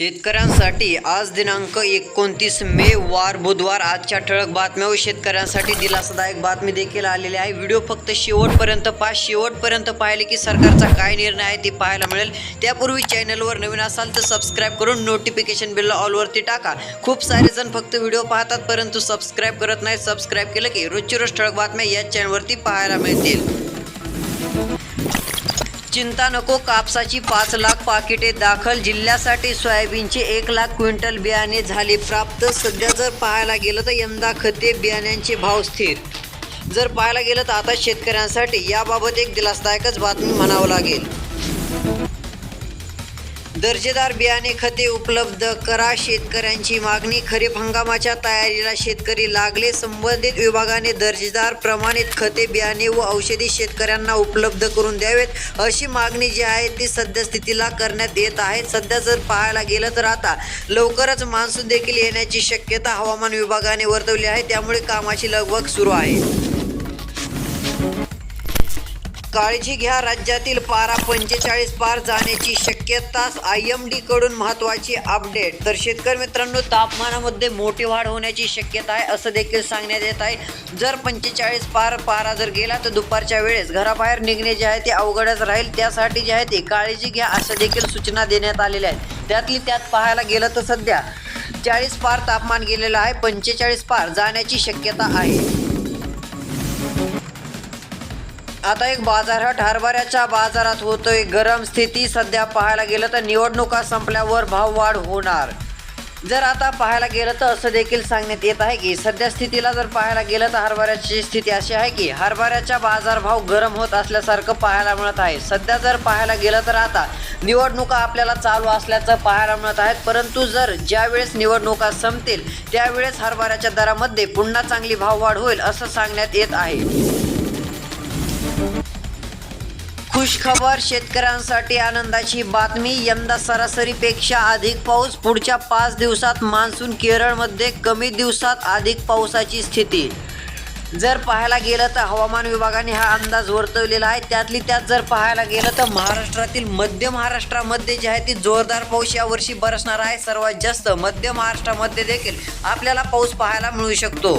शेतकऱ्यांसाठी आज दिनांक एकोणतीस मे वार बुधवार आजच्या ठळक बातम्या व शेतकऱ्यांसाठी दिलासादायक बातमी देखील आलेली आहे. व्हिडिओ फक्त शेवटपर्यंत पहा. शेवटपर्यंत पाहिले की सरकारचा काय निर्णय आहे ते पाहायला मिळेल. त्यापूर्वी चॅनलवर नवीन असाल तर सबस्क्राईब करून नोटिफिकेशन बिल ऑलवरती टाका. खूप सारे जण फक्त व्हिडिओ पाहतात परंतु सबस्क्राईब करत नाही सबस्क्राईब केलं की रोजची रोज ठळक बातम्या याच चॅनलवरती पाहायला मिळतील. चिंता नको कापसाची पाच लाख पाकिटे दाखल जिल्ह्यासाठी सोयाबीनचे एक लाख क्विंटल बियाणे झाले प्राप्त. सध्या जर पाहायला गेलं तर यंदा खते बियाण्यांचे भाव स्थिर. जर पाहायला गेलं तर आता शेतकऱ्यांसाठी याबाबत एक दिलासदायकच बातमी म्हणावं लागेल. दर्जेदार बियाणे खते उपलब्ध करा. शेतकऱ्यांची मागणी खरीप हंगामाच्या तयारीला शेतकरी लागले. संबंधित विभागाने दर्जेदार प्रमाणित खते बियाणे व औषधी शेतकऱ्यांना उपलब्ध करून द्यावेत अशी मागणी जी आहे ती सद्यस्थितीला करण्यात येत आहे. सध्या जर पाहायला गेलं तर आता लवकरच मान्सून देखील येण्याची शक्यता हवामान विभागाने वर्तवली आहे. त्यामुळे कामाची लगबग सुरू आहे. काळजी घ्या. राज्यातील पारा पंचेचाळीस पार जाण्याची शक्यता आय एम डी कडून महत्वाची अपडेट. तर शेतकरी मित्रांनो तापमानामध्ये मोठी वाढ होण्याची शक्यता आहे असं देखील सांगण्यात येत आहे. जर पंचेचाळीस पार पारा जर गेला तर दुपारच्या वेळेस घराबाहेर निघणे जे आहे ते अवघडच राहील. त्यासाठी जे आहे ते काळजी घ्या असं देखील सूचना देण्यात आलेल्या आहेत. त्यातली त्यात पाहायला गेलं तर सध्या चाळीस पार तापमान गेलेलं आहे पंचेचाळीस पार जाण्याची शक्यता आहे. आता एक बाजारहट हरभऱ्याच्या बाजारात होतोय. गरम स्थिती सध्या पाहायला गेलं तर निवडणुका संपल्यावर भाववाढ होणार. जर आता पाहायला गेलं तर असं देखील सांगण्यात येत आहे की सध्या स्थितीला जर पाहायला गेलं तर हरभऱ्याची स्थिती अशी आहे की हरभऱ्याच्या बाजारभाव गरम होत असल्यासारखं पाहायला मिळत आहे. सध्या जर पाहायला गेलं तर आता निवडणुका आपल्याला चालू असल्याचं पाहायला मिळत आहेत. परंतु जर ज्यावेळेस निवडणुका संपतील त्यावेळेस हरभऱ्याच्या दरामध्ये पुन्हा चांगली भाववाढ होईल असं सांगण्यात येत आहे. खुशखबर शेतकऱ्यांसाठी आनंदाची बातमी. यंदा सरासरीपेक्षा अधिक पाऊस पुढच्या पाच दिवसात मान्सून केरळमध्ये कमी दिवसात अधिक पावसाची स्थिती. जर पाहायला गेलं तर हवामान विभागाने हा अंदाज वर्तवलेला आहे. त्यातली त्यात जर पाहायला गेलं तर महाराष्ट्रातील मध्य महाराष्ट्रामध्ये जे आहे ती जोरदार पाऊस यावर्षी बरसणार आहे. सर्वात जास्त मध्य महाराष्ट्रामध्ये देखील आपल्याला पाऊस पाहायला मिळू शकतो.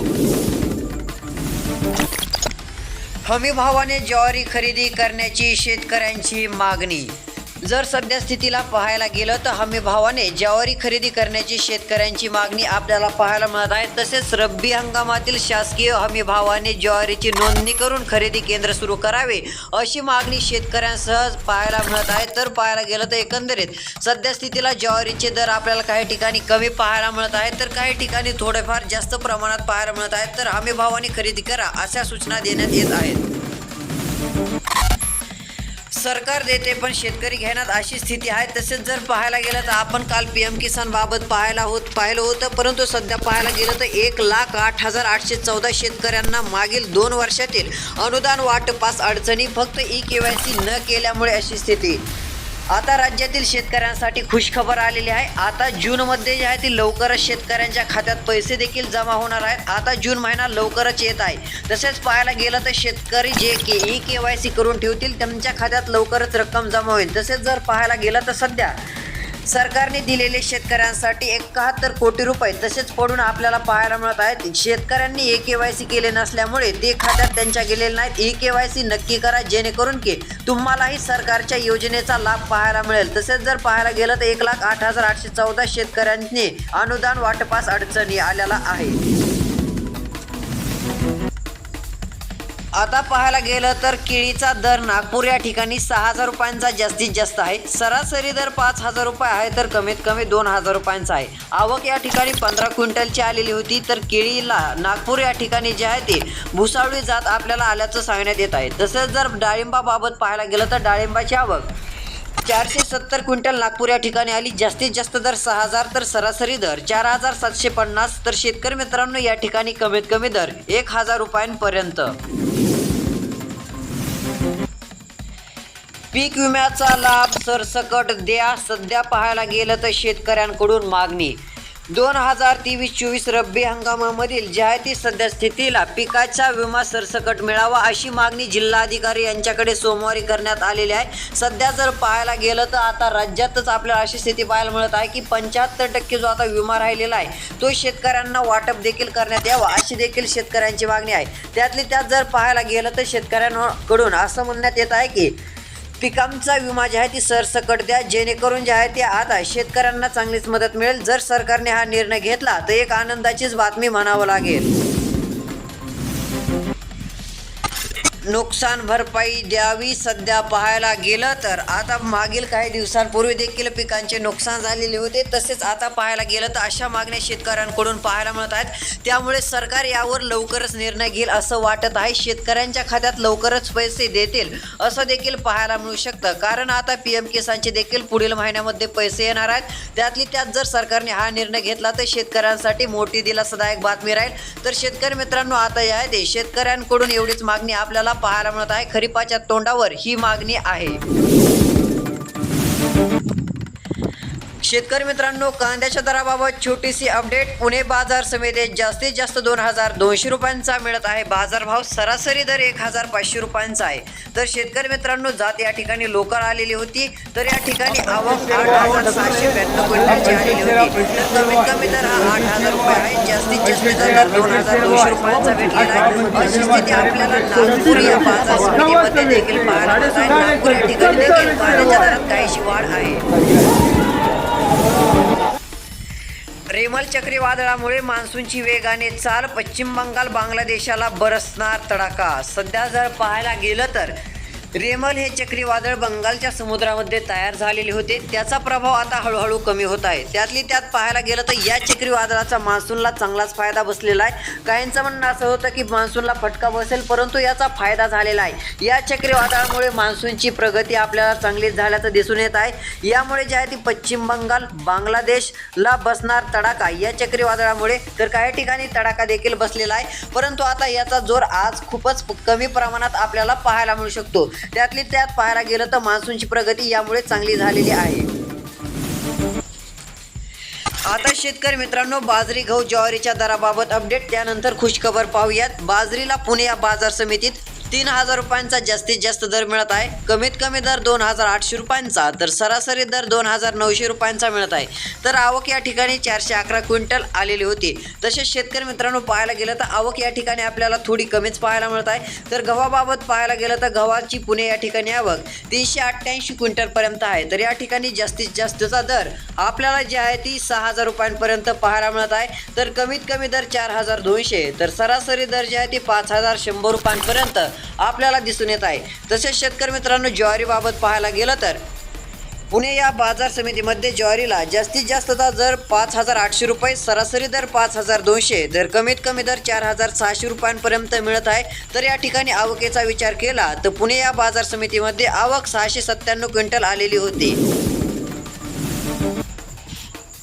हमी भावाने ज्वारी खरेदी करण्याची शेतकऱ्यांची मागणी जर सध्या स्थितीला पाहायला गेलं तर हमी भावाने ज्वारी खरेदी करण्याची शेतकऱ्यांची मागणी आपल्याला पाहायला मिळत आहे. तसेच रब्बी हंगामातील शासकीय हमी भावाने ज्वारीची नोंदणी करून खरेदी केंद्र सुरू करावे अशी मागणी शेतकऱ्यांसह पाहायला मिळत आहे. तर पाहायला गेलं तर एकंदरीत सध्या स्थितीला ज्वारीचे दर आपल्याला काही ठिकाणी कमी पाहायला मिळत आहेत. तर काही ठिकाणी थोडेफार जास्त प्रमाणात पाहायला मिळत आहेत. तर हमी भावाने खरेदी करा अशा सूचना देण्यात येत आहेत. सरकार देते पण शेतकरी घेण्यात अशी स्थिती आहे. तसेच जर पाहायला गेलं तर आपण काल पी एम किसान बाबत पाहायला होत पाहिलं होतं. परंतु सध्या पाहायला गेलं तर एक लाख आठ हजार आठशे चौदा शेतकऱ्यांना मागील दोन वर्षातील अनुदान वाटपास अडचणी फक्त ई के वाय सी न केल्यामुळे अशी स्थिती. आता राज्यातील शेतकऱ्यांसाठी खुशखबर आलेली आहे. आता जूनमध्ये जे आहे ती लवकरच शेतकऱ्यांच्या खात्यात पैसे देखील जमा होणार आहेत. आता जून महिना लवकरच येत आहे. तसेच पाहायला गेलं तर शेतकरी जे के ई के वाय सी करून ठेवतील त्यांच्या खात्यात लवकरच रक्कम जमा होईल. तसेच जर पाहायला गेलं तर सध्या सरकारने दिलेले शेतकऱ्यांसाठी एकाहत्तर कोटी रुपये तसेच पडून आपल्याला पाहायला मिळत आहेत. शेतकऱ्यांनी ए के वाय सी केले नसल्यामुळे ते खात्यात त्यांच्या गेलेले नाहीत. ई के वाय सी नक्की करा जेणेकरून की तुम्हालाही सरकारच्या योजनेचा लाभ पाहायला मिळेल. तसेच जर पाहायला गेलं तर एक लाख आठ हजार आठशे चौदा शेतकऱ्यांनी अनुदान वाटपास अडचणी आलेला आहे. आता पाहायला गेलं तर केळीचा दर नागपूर या ठिकाणी सहा हजार रुपयांचा जास्तीत जास्त आहे. सरासरी दर पाच हजार रुपये आहे तर कमीत कमी दोन हजार रुपयांचा आहे. आवक या ठिकाणी पंधरा क्विंटलची आलेली होती तर केळीला नागपूर या ठिकाणी जे आहे ते भुसावळी जात आपल्याला आल्याचं सांगण्यात येत आहे. तसेच जर डाळिंबाबाबत पाहायला गेलं तर डाळिंबाची आवक चारशे सत्तर क्विंटल नागपूर या ठिकाणी आली. जास्तीत जास्त दर सहा हजार तर सरासरी दर चार हजार सातशे पन्नास. तर शेतकरी मित्रांनो या ठिकाणी कमीत कमी दर एक हजार रुपयांपर्यंत. पीक विम्याचा लाभ सरसकट द्या. सध्या पाहायला गेलं तर शेतकऱ्यांकडून मागणी. दोन हजार तेवीस चोवीस रब्बी हंगामामधील जाहिती सध्या स्थितीला पिकाचा विमा सरसकट मिळावा अशी मागणी जिल्हाधिकारी यांच्याकडे सोमवारी करण्यात आलेली आहे. सध्या जर पाहायला गेलं तर आता राज्यातच आपल्याला अशी स्थिती पाहायला मिळत आहे की पंच्याहत्तर टक्के जो आता विमा राहिलेला आहे तो शेतकऱ्यांना वाटप देखील करण्यात यावा अशी देखील शेतकऱ्यांची मागणी आहे. त्यातली त्यात जर पाहायला गेलं तर शेतकऱ्यांकडून असं म्हणण्यात येत आहे की पिकांचा विमा जे आहे ती सरसकट द्या जेणेकरून जे आहे ते आता शेतकऱ्यांना चांगलीच मदत मिळेल. जर सरकारने हा निर्णय घेतला तर एक आनंदाचीच बातमी म्हणावं लागेल. नुकसान भरपाई द्यावी सध्या पाहायला गेलं तर. आता मागील काही दिवसांपूर्वी देखील पिकांचे नुकसान झालेले होते. तसेच आता पाहायला गेलं तर अशा मागण्या शेतकऱ्यांकडून पाहायला मिळत आहेत. त्यामुळे सरकार यावर लवकरच निर्णय घेईल असं वाटत आहे. शेतकऱ्यांच्या खात्यात लवकरच पैसे देतील असं देखील पाहायला मिळू शकतं. कारण आता पी एम किसानचे देखील पुढील महिन्यामध्ये पैसे येणार आहेत. त्यातली त्यात जर सरकारने हा निर्णय घेतला तर शेतकऱ्यांसाठी मोठी दिलासादायक बातमी राहील. तर शेतकरी मित्रांनो आता या ते. शेतकऱ्यांकडून एवढीच मागणी आपल्याला पाहायला मिळत आहे. खरीपाच्या तोंडावर ही मागणी आहे. शेतकरी मित्रांनो कांद्याच्या दराबाबत छोटीशी अपडेट पुणे बाजार समितीत जास्तीत जास्त दोन हजार दोनशे रुपयांचा मिळत आहे. बाजारभाव सरासरी दर एक हजार पाचशे रुपयांचा आहे. तर शेतकरी मित्रांनो जात या ठिकाणी लोकल आलेली होती. तर या ठिकाणी आवक आठ हजार सहाशे ब्याण्णव क्विंटलची आलेली होती. तर कमीत कमी दर हा आठ हजार रुपये आहे. जास्तीत जास्त दर दोन हजार दोनशे रुपयांचा भेटलेला आहे. अशी स्थिती आपल्याला नागपूर या बाजार समितीमध्ये देखील पाहायला मिळत आहे. नागपूर या ठिकाणी देखील कांद्याच्या दरात काहीशी वाढ आहे. रेमल चक्रीवादळामुळे मान्सूनची वेगाने चाल पश्चिम बंगाल बांगलादेशाला बरसणार तडाखा. सध्या जर पाहायला गेलं तर रेमल हे चक्रीवादळ बंगालच्या समुद्रामध्ये तयार झालेले होते. त्याचा प्रभाव आता हळूहळू कमी होत आहे. त्यातली त्यात पाहायला गेलं तर या चक्रीवादळाचा मान्सूनला चांगलाच फायदा बसलेला आहे. काहींचं म्हणणं असं होतं की मान्सूनला फटका बसेल परंतु याचा फायदा झालेला आहे. या चक्रीवादळामुळे मान्सूनची प्रगती आपल्याला चांगलीच झाल्याचं दिसून येत आहे. यामुळे जे आहे ती पश्चिम बंगाल बांगलादेशला बसणार तडाखा. या चक्रीवादळामुळे तर काही ठिकाणी तडाखा देखील बसलेला आहे. परंतु आता याचा जोर आज खूपच कमी प्रमाणात आपल्याला पाहायला मिळू शकतो. त्यातली त्यात पाहायला गेलं तर मान्सूनची प्रगती यामुळे चांगली झालेली आहे. आता शेतकरी मित्रांनो बाजरी गहू ज्वारीच्या दराबाबत अपडेट त्यानंतर खुशखबर पाहूयात. बाजरीला पुणे या बाजार समितीत तीन हजार रुपयांचा जास्तीत जास्त दर मिळत आहे. कमीत कमी दर दोन हजार आठशे रुपयांचा तर सरासरी दर दोन हजार नऊशे रुपयांचा मिळत आहे. तर आवक या ठिकाणी चारशे अकरा क्विंटल आलेली होती. तसेच शेतकरी मित्रांनो पाहायला गेलं तर आवक या ठिकाणी आपल्याला थोडी कमीच पाहायला मिळत आहे. तर गव्हाबाबत पाहायला गेलं तर गव्हाची पुणे या ठिकाणी आवक तीनशे अठ्ठ्याऐंशी क्विंटलपर्यंत आहे. तर या ठिकाणी जास्तीत जास्तचा दर आपल्याला जी आहे ती सहा हजार रुपयांपर्यंत पाहायला मिळत आहे. तर कमीत कमी दर चार हजार दोनशे. तर सरासरी दर जे आहे ती पाच हजार शंभर रुपयांपर्यंत आपल्याला दिसून येत आहे. तसेच शेतकरी मित्रांनो ज्वारीबाबत पाहायला गेलं तर पुणे या बाजार समितीमध्ये ज्वारीला जास्तीत जास्त दर पाच हजार आठशे रुपये सरासरी दर पाच हजार दोनशे दर कमीत कमी दर चार हजार सहाशे रुपयांपर्यंत मिळत आहे तर या ठिकाणी आवकेचा विचार केला तर पुणे या बाजार समितीमध्ये आवक सहाशे सत्त्याण्णव क्विंटल आलेली होती.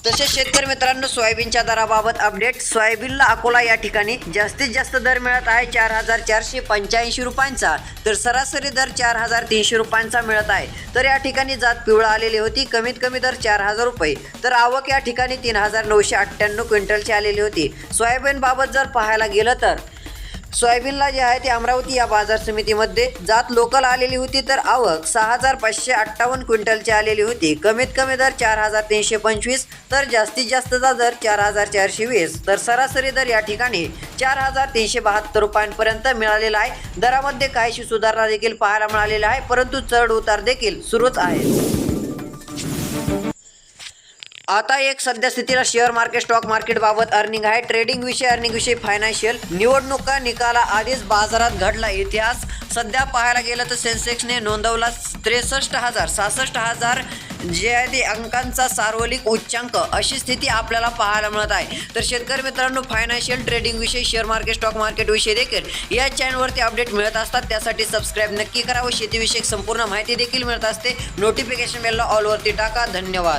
तसेच शेतकरी मित्रांनो सोयाबीनच्या दराबाबत अपडेट सोयाबीनला अकोला या ठिकाणी जास्तीत जास्त दर मिळत आहे चार हजार चारशे पंच्याऐंशी रुपयांचा. तर सरासरी दर चार हजार तीनशे रुपयांचा मिळत आहे. तर या ठिकाणी जात पिवळा आलेली होती कमीत कमी दर चार हजार रुपये. तर आवक या ठिकाणी तीन हजार नऊशे अठ्ठ्याण्णव क्विंटलची आलेली होती. सोयाबीनबाबत जर पाहायला गेलं तर सोयाबीनला जे आहे ते अमरावती या बाजार समितीमध्ये. जात लोकल आलेली होती तर आवक सहा हजार पाचशे अठ्ठावन्न क्विंटलची आलेली होती. कमीत कमी दर चार हजार तीनशे पंचवीस तर जास्तीत जास्तचा दर चार हजार चारशे वीस. तर सरासरी दर या ठिकाणी चार हजार तीनशे बहात्तर रुपयांपर्यंत मिळालेला आहे. दरामध्ये काहीशी सुधारणा देखील पाहायला मिळालेला आहे परंतु चढ उतार देखील सुरूच आहे. आता एक सध्या स्थितीला शेअर मार्केट स्टॉक मार्केट बाबत अर्निंग आहे. ट्रेडिंग विषय अर्निंग विषय फायनान्शियल निवडणुका निकाला आधीच बाजारात घडला इतिहास. सध्या पाहायला गेलं तर सेन्सेक्सने नोंदवला त्रेसष्ट हजार सहासष्ट हजार जे आहे ते अंकांचा सार्वलिक उच्चांक. अशी स्थिती आपल्याला पाहायला मिळत आहे. तर शेतकरी मित्रांनो फायनान्शियल ट्रेडिंग विषय शेअर मार्केट स्टॉक मार्केट विषय देखील या चॅनलवरती अपडेट मिळत असतात. त्यासाठी सबस्क्राईब नक्की करा व शेतीविषयक संपूर्ण माहिती देखील मिळत असते. नोटिफिकेशन बेलला ऑलवरती टाका. धन्यवाद.